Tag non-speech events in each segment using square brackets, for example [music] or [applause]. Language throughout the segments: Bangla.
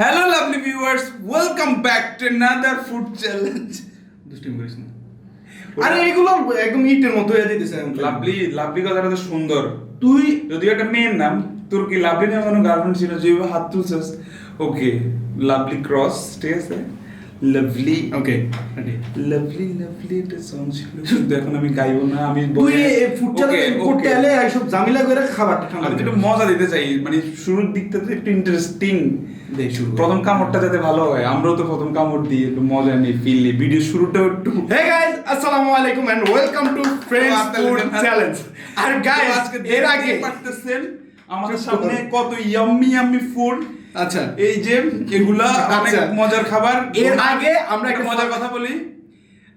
Hello lovely viewers welcome back to another food challenge দুষ্টিম করিস না। আরে এগুলো একদম ইটের মতো হয়ে যেতেছে লাভলি লাভলি কথাটা তো সুন্দর। তুই যদিও একটা মেয়ের নাম তোর কি লাভলি নামে কোনো গার্লফ্রেন্ড ছিল যেভাবে হাত তুলছিস? ওকে লাভলি ক্রস ঠিক আছে? লাভলি ওকে লাভলি লাভলি একটা সং ছিল কিন্তু এখন আমি গাইবো না আমি তুই ফুড চ্যালেঞ্জ okay. করতে এইসব ঝামেলা করে খাবারটা ঠান্ডা আমি একটু মজা দিতে চাই মানে শুরুর দিকটা তো একটু ইন্টারেস্টিং প্রথম কামড়টা যাতে ভালো হয় আমরাও তো প্রথম কামড় দিই একটু মজা নিই ফিল নিই। ভিডিও শুরুটাও একটু Hey guys, আসসালামু আলাইকুম and welcome to Friends Food Challenge. আর আজকে এর আগে পারতেছেন আমাদের সামনে কত ইয়াম্মি ইয়াম্মি ফুড আচ্ছা। এই যে এগুলা অনেক আচ্ছা। মজার খাবার। এর আগে আমরা একটা মজার কথা বলি।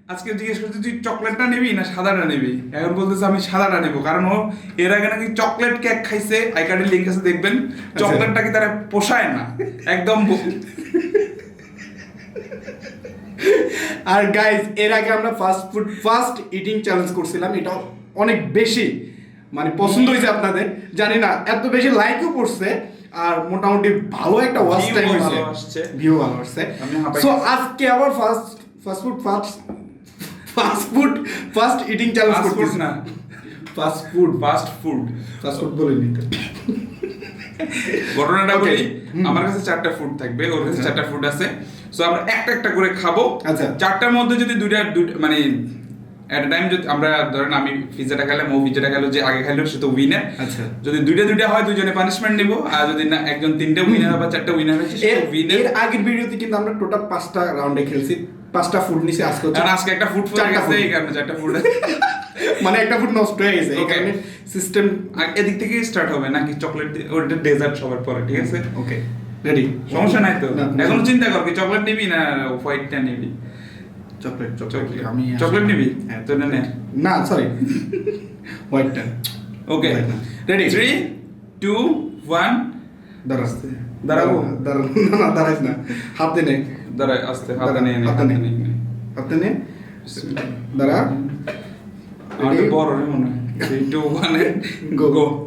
আজকে জিজ্ঞেস করছি তুই চকলেটটা নিবি না সাদাটা নিবি? এখন বলতেছে আমি সাদাটা নেব। কারণ ও এর আগে নাকি চকলেট কেক খাইছে। আই কার্ডের লিঙ্ক আছে দেখবেন। আচ্ছা। চকলেটটা কি তারা পোষায় না? একদম আর গাইস এর আগে আমরা fast food fast eating challenge করছিলাম। এটা অনেক বেশি মানে পছন্দ হয়েছে আপনাদের। জানি না এত বেশি লাইকও পড়ছে আর মোটামুটি ভালো একটা ওয়াচ টাইম হয়েছে। ভিউ ভালো আসছে। সো আজকে আবার fast fast food fast fast food fast eating challenge করতেছি। না। Fast food fast food fast food বলে নিতে ঘটনাটা বলি আমার কাছে চারটা ফুড থাকবে ওর কাছে আচ্ছা। চারটা ফুড আছে। সো আমরা একটা একটা করে খাব। আচ্ছা। চারটার মধ্যে যদি দুইটা মানে এট টাইম যদি আমরা ধরেন আমি পিজাটা খেলাম ও পিজাটা খেলো যে আগে খেলো সে তো উইনার আচ্ছা। যদি দুইটা দুইটা হয় দুজনে পানিশমেন্ট নিব আর যদি না একজন তিনটে উইনার বা চারটা উইনার হয়েছে সে উইনার এর আগের ভিডিওতে কিন্তু আমরা টোটাল পাঁচটা রাউন্ডে খেলছি। পাঁচটা ফুড নিছি আজকে কারণ আজকে একটা ফুড পড়ে গেছে এই কারণে চারটা ফুড [laughs] মানে একটা ফুড নষ্ট হয়ে গেছে এই কারণে সিস্টেম এদিক থেকে স্টার্ট হবে নাকি চকলেট ওটা ডেজার্ট সবার পরে ঠিক আছে? ওকে রেডি সমস্যা নাই তো। এখন চিন্তা কর কি চকলেট নিবি না হোয়াইটটা নিবি? চকলেট চকলেট আমি চকলেট নিবি? হ্যাঁ তো না নে। Sorry হোয়াইটটা okay. Ready? Three two one দাঁড়াস দাঁড়াবো? দাঁড়াবো। [laughs] না না দাঁড়াইস না। হাতে নে। দাঁড়া আস্তে হাতে নে হাতে নে। হাতে নে। দাঁড়া। আমার বড় মনে হয়। Three two one go go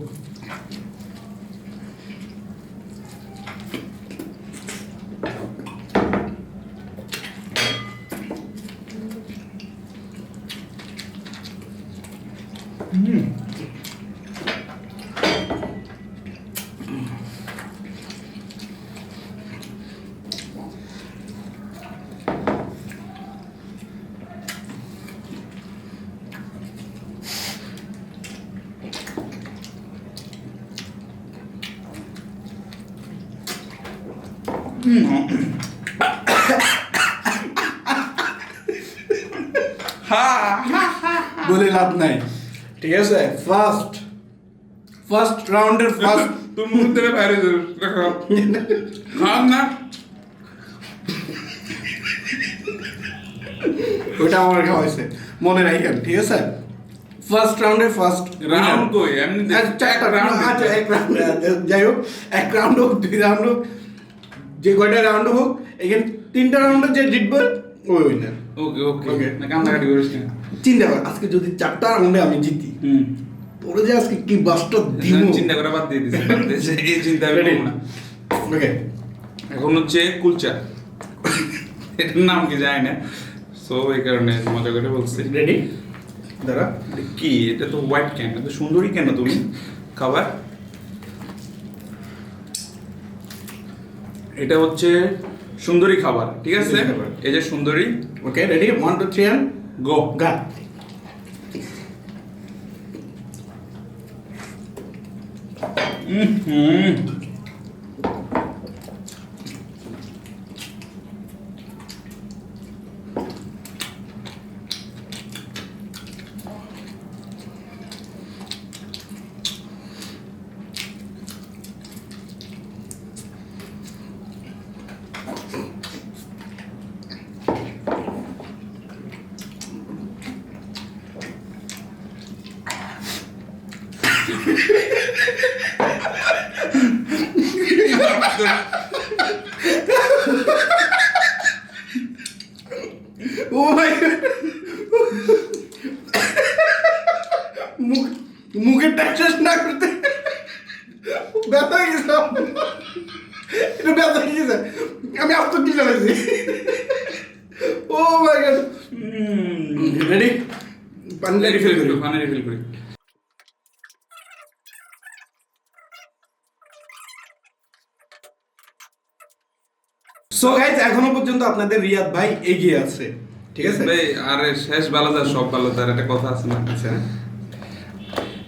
বলে লাভ নাই। ঠিক আছে। ফার্স্ট ফার্স্ট রাউন্ডের ফার্স্ট তোর মুখ বাইরে খাম না? ওটা আমার খাওয়াইছে মনে রাখেন ঠিক আছে? ফার্স্ট রাউন্ডের ফার্স্ট রাউন্ড কই? এমনি দেখ- চারটা রাউন্ড আচ্ছা এক রাউন্ড যাই হোক এক রাউন্ড হোক দুই রাউন্ড হোক যে কয়টা রাউন্ড হোক এখানে তিনটা রাউন্ডে যে জিতবে ওই উইনার ওকে ওকে না কান্নাকাটি করিস না। চিন্তা কর আজকে যদি চারটা রাউন্ডে আমি জিতি হুম। তোরে যে আজকে কি বাসটা দিব চিন্তা করে বাদ দিয়ে দিছি এই চিন্তা আমি না। ওকে এখন হচ্ছে কুলচা। এটার নাম কি জানি না। সো এই কারণে মজা করে বলছি। রেডি দাঁড়া। এটা কি? এটা তো হোয়াইট কেন এত সুন্দরী কেন তুমি? খাবার? এটা হচ্ছে সুন্দরী খাবার ঠিক আছে? এই যে সুন্দরী। Okay ready one two three and go গা হুম। ডাইজেস্ট না করতে ব্যথা হয়ে গেছে এটা ব্যথা হয়ে গেছে আমি আস্ত টিলা লাগছি ও মাই গড রেডি পানি রিফিল করি। পানি রিফিল করি। সো গাইজ এখনও পর্যন্ত আপনাদের রিয়াদ ভাই এগিয়ে আছে। ঠিক আছে? ভাই আরে শেষ ভালো যা সব ভালো তার একটা কথা আছে না। আচ্ছা।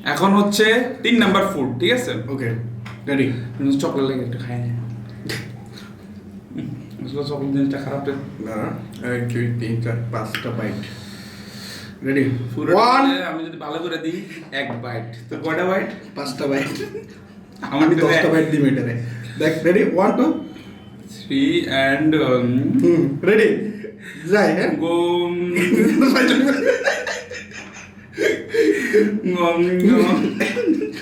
এখন হচ্ছে তিন নাম্বার ফুড ঠিক আছে? ওকে রেডি চকলেট লাগে একটু খাই না। আসলে চকলেট জিনিসটা খারাপ রে। এক দুই তিন চার পাঁচটা বাইট রেডি ওয়ান আমি যদি ভালো করে দিই এক বাইট তো কয়টা বাইট পাঁচটা বাইট [laughs] আমার আমি দশটা বাইট দিই এটারে দেখ ready one two three and ready যাই হ্যাঁ? গো [laughs] গম গম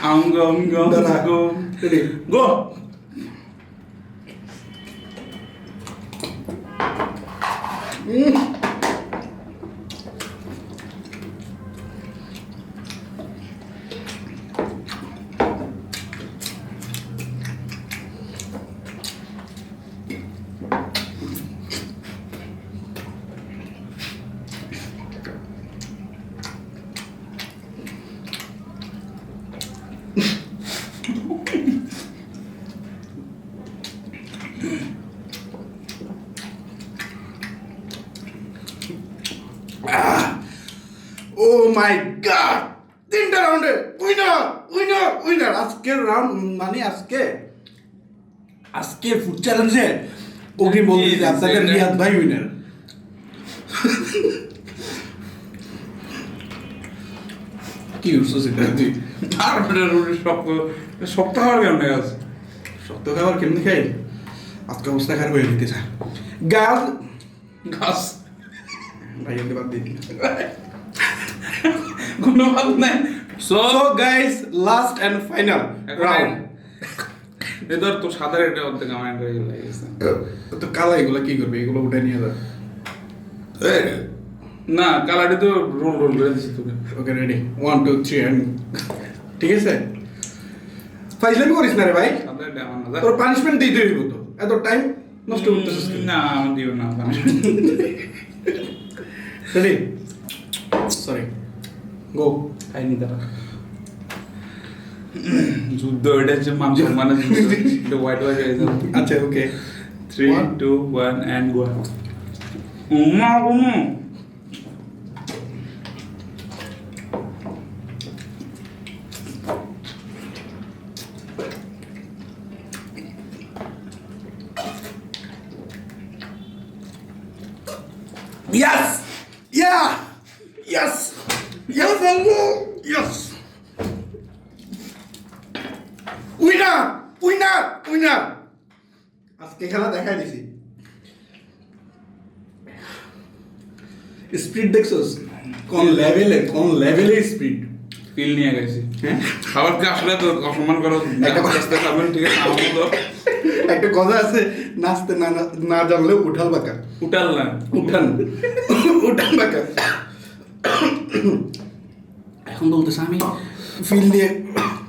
আম গম গম দাঁড়া গো ready go O my god তিনটা রাউন্ডে উইনার উইনার উইনার আজকের রাউন্ড মানে আজকে আজকের ফুড চ্যালেঞ্জে ওকে বলতে যে আপনাদের রিয়াদ ভাই উইনার কি উঠছিস এটা তুই রুটি শক্ত শক্ত হওয়ার কেমন আছে সত্য খাবার কেমনি খাই? আজকে অবস্থা খারাপ হয়ে যেতে গাছ গাছ। ভাই বাদ দিন। [laughs] কোনো ভাব নাই। So guys last and final round এদের তো সাদা রেটে অর্ধেক আমার হয়ে গেছে তো কালা এগুলো কি করবে? এগুলো উঠে নিয়ে যা না কালারটি তো রোল রোল করে দিচ্ছি তোকে। Okay ready one two three and ঠিক আছে? ফাইজলামি করিস না রে ভাই। তোর পানিশমেন্ট দিতে হইব তো। এত টাইম নষ্ট করতেছিস না দিও না রেডি সরি [laughs] গো খাইনি তারা যুদ্ধ এটা হচ্ছে মানে [laughs] এটা হোয়াইট হোয়াইট হয়ে যাবে। আচ্ছা okay three. Two one and go Uma উমা। Yes! Yeah! Yes! Yes, Bongo! Yes! Winner winner winner আজকে খেলা দেখাই দিছি স্পিড দেখছস? কোন লেভেলে কোন লেভেলে স্পিড ফিল নিয়ে গেছি। হ্যাঁ খাবারকে আসলে তো অসম্মান করো খাবেন ঠিক আছে? আমার তো। একটা কথা আছে নাচতে না না- না জানলে উঠাল বাঁকা। উঠাল না। উঠান উঠান বাঁকা। এখন বলতেছে আমি ফিল দিয়ে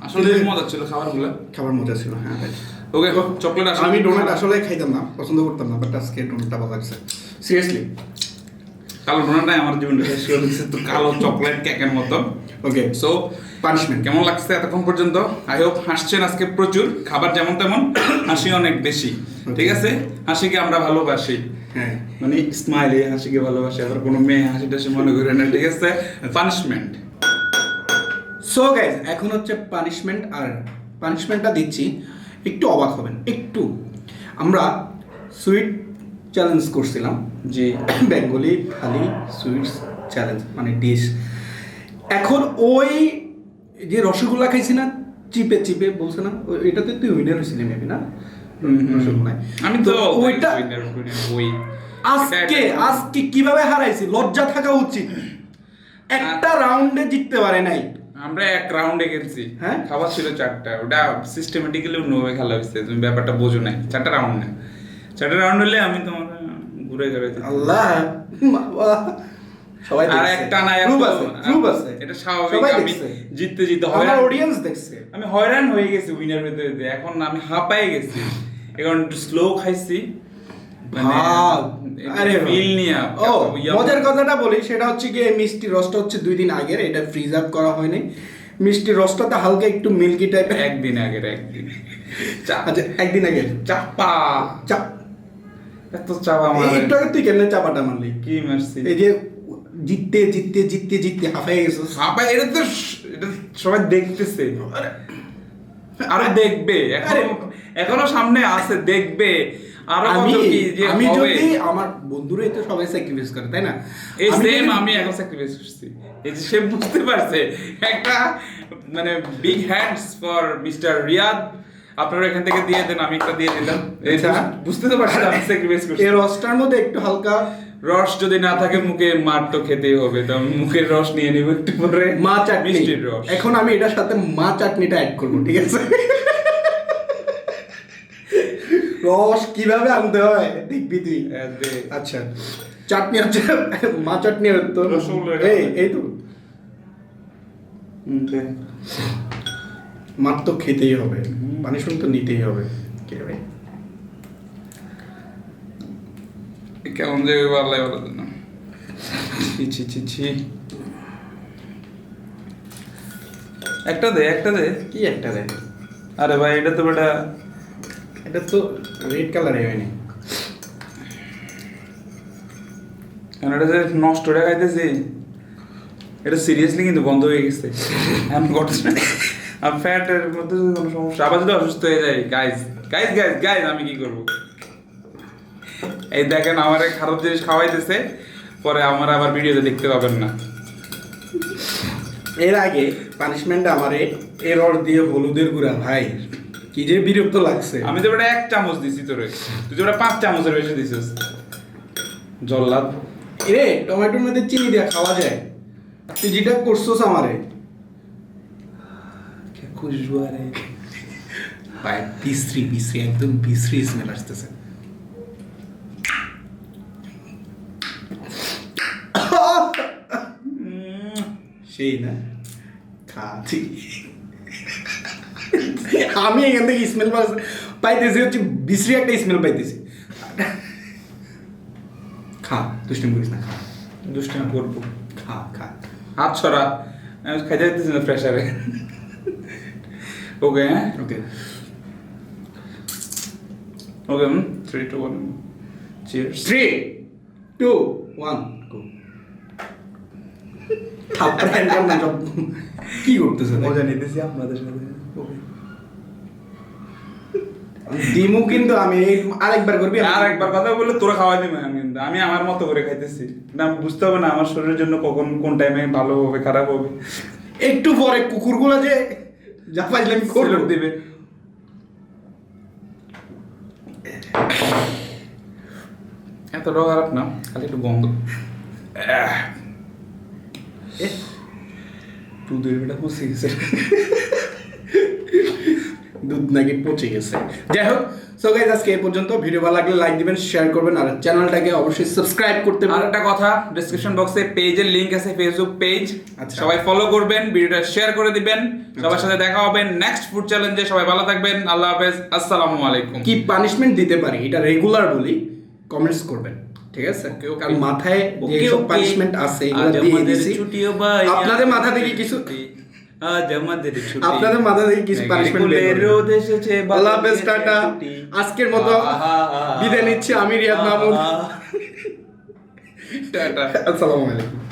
আসলে মজা ছিল খাবারগুলো। খাবার মজা ছিল হ্যাঁ ভাই ওকে চকলেট আসলে আমি ডোনাট আসলে খাইতাম না পছন্দ করতাম না বাট আজকে ডোনাটটা ভালো লাগছে। সিরিয়াসলি কালো ডোনাটাই আমার জীবনটা শেষ করে দিচ্ছে তো কালো চকলেট কেকের মতো। ওকে সো পানিশমেন্ট কেমন লাগছে এতক্ষণ পর্যন্ত? আই হোপ হাসছেন আজকে প্রচুর খাবার যেমন তেমন [coughs] হাসি অনেক বেশি। ঠিক আছে? হাসিকে আমরা ভালোবাসি। হ্যাঁ। মানে স্মাইলে হাসিকে ভালোবাসি আবার কোনো মেয়ে হাসি টাসি মনে করে না ঠিক আছে? পানিশমেন্ট সো গাইজ এখন হচ্ছে পানিশমেন্ট আর পানিশমেন্টটা দিচ্ছি একটু অবাক হবেন একটু। আমরা সুইট চ্যালেঞ্জ করছিলাম যে [coughs] বেঙ্গলি থালি সুইটস চ্যালেঞ্জ মানে ডিশ এখন ওই যে রসগোল্লা খাইছি না চিপে চিপে বলছে না এটাতে তুই উইনার হয়েছিলি মেবি না? রসগোল্লায়। আমি তো ওইটা ওই আজকে আজকে কীভাবে হারাইছি? লজ্জা থাকা উচিত। একটা রাউন্ডে জিততে পারে নাই। আমরা এক রাউন্ডে গেছি হ্যাঁ? খাবার ছিল চারটা। ওটা সিস্টেমেটিক্যালি অন্যভাবে খেলা হয়েছে তুমি ব্যাপারটা বোঝো নাই। চারটা রাউন্ড না। চারটা রাউন্ড হলে আমি ঘুরে ঘুরে আল্লাহ বাবা। সবাই আর একটা না Proof আছে proof আছে। এটা স্বাভাবিক সবাই আমি দেখছে। জিততে জিততে আমার অডিয়েন্স দেখছে। আমি হয়রান হয়ে গেছি উইনার পেতে পেতে এখন আমি হাঁপাই গেছি। এখন স্লো খাইছি। মানে মজার কথাটা বলি সেটা হচ্ছে এই মিষ্টি রসটা হচ্ছে দুই দিন আগের। এটা ফ্রিজ আপ করা হয়নি। মিষ্টি রসটাতে হালকা একটু মিল্কি টাইপের একদিন আগের একদিন। আচ্ছা একদিন আগে চাপা। চা এত চাপা একটু আগে তুই কেমনে চাপাটা মারলি? কি মারছি? এই যে জিততে জিততে জিততে জিততে হাফাই গেছিস। আপা এটা তো এটা সবাই দেখতেছে। আরও। দেখবে। এখনও এখনও সামনে আছে দেখবে। আরও আমি আমি যদি আমার বন্ধুরাই তো সবাই স্যাক্রিফাইস করে তাই না? এই সেম আমি এখন স্যাক্রিফাইস করছি। এই যে সে বুঝতে পারছে। একটা মানে big hands for mister Riyad আপনারা এখান থেকে দিয়ে দেন আমি একটা দিয়ে দিলাম। যে আচ্ছা। বুঝতে তো পারছেন আমি স্যাক্রিফাইস করছি। এই রসটার মধ্যে একটু হালকা রস যদি না থাকে মুখে মার তো খেতেই হবে। তো আমি মুখের রস নিয়ে নিব একটু পরে। মা চাটনি। মিষ্টির রস। এখন আমি এটার সাথে মা চাটনিটা অ্যাড করব ঠিক আছে? রস কীভাবে আনতে হয় দেখবি তুই। আচ্ছা। চাটনি হচ্ছে মা চাটনি তো রসগোল্লা এই এই তো। মার তো খেতেই হবে পানিশমেন্ট তো নিতেই হবে। কে? কেমন যে ভালো লাগে বলো না ছি ছি ছি ছি। একটা দে একটা দে। কি একটা দেয় আরে ভাই এটা তো বেটা এটা তো রেড কালারে হয়নি। কারণ এটা যে নষ্ট হয়ে খাইতেছি এটা সিরিয়াসলি কিন্তু বন্ধ হয়ে গেছে। [laughs] আমি ঘটছে আর ফ্যাটের মধ্যে যদি কোনো সমস্যা। আবার যদি অসুস্থ হয়ে যায় গাইজ গাইজ গাইজ গাইজ আমি কি করব? এই দেখেন আমার খারাপ জিনিস খাওয়াইতেছে। পরে আমার আবার ভিডিওতে দেখতে পাবেন না। এর আগে পানিশমেন্ট আমারে এর রস দিয়ে হলুদের গুঁড়া ভাই। কি যে বিরক্ত লাগছে। আমি তো বেটা এক চামচ দিছি তোরে। তুই তো বেটা পাঁচ চামচের বেশি দিছিস। জল্লাদ। এরে টমেটোর মধ্যে চিনি দিয়ে খাওয়া যায়। তুই যেটা করছোস আমারে খুশবু আরে ভাই বিশ্রী বিশ্রী একদম বিশ্রী স্মেল আসতেছে। সেই না? খাচ্ছি আমি এখান থেকে স্মেল পাইতেছি হচ্ছে বিশ্রী একটা স্মেল পাইতেছি। খা দুষ্টিম করিস না খা। দুষ্টামি করব। খা খা। হাত ছড়া আমি খাইতে দিতেছি না প্রেশারে ওকে হ্যাঁ okay okay three two one cheers three two one go কি করতেছে? মজা নিতেছি আপনাদের সাথে। দিমু কিন্তু আমি আরেকবার করবি আর একবার কথা বললে তোরা খাওয়াই দিবে আমি কিন্তু। আমি আমার মতো করে খাইতেছি। না বুঝতে হবে না আমার শরীরের জন্য কখন কোন টাইমে ভালো হবে খারাপ হবে। একটু পরে কুকুরগুলো যে যা পাইলে আমি করব। সিলেট দিবে। এতটাও খারাপ না খালি একটু গন্ধ। দুধের বেটা পচে গেছে। দুধ নাকি পচে গেছে। যাই হোক সো গাইজ আজকে এই পর্যন্ত। ভিডিও ভালো লাগলে লাইক দিবেন শেয়ার করবেন আর চ্যানেলটাকে অবশ্যই সাবস্ক্রাইব করতে আর একটা কথা ডেসক্রিপশন বক্সে পেজের লিংক আছে ফেসবুক পেজ আচ্ছা। সবাই ফলো করবেন ভিডিওটা শেয়ার করে দিবেন। সবার সাথে দেখা হবে নেক্সট ফুড চ্যালেঞ্জে সবাই ভালো থাকবেন আল্লাহ হাফেজ আসসালামু আলাইকুম। কি পানিশমেন্ট দিতে পারি? এটা রেগুলার বলি কমেন্টস করবেন ঠিক আছে? Okay. কারণ মাথায় যে সব পানিশমেন্ট আছে এগুলো দিয়ে দিছি। আপনাদের মাথা থেকে কিছু আজ আমাদের ছুটি। আপনাদের মাথা থেকে কিছু পানিশমেন্ট মেঘে রোদ এসেছে আল্লাহ হাফেজ টাটা। আজকের মতো বিদায় নিচ্ছি আমি রিয়াদ মাহমুদ। টাটা। আসসালামু আলাইকুম।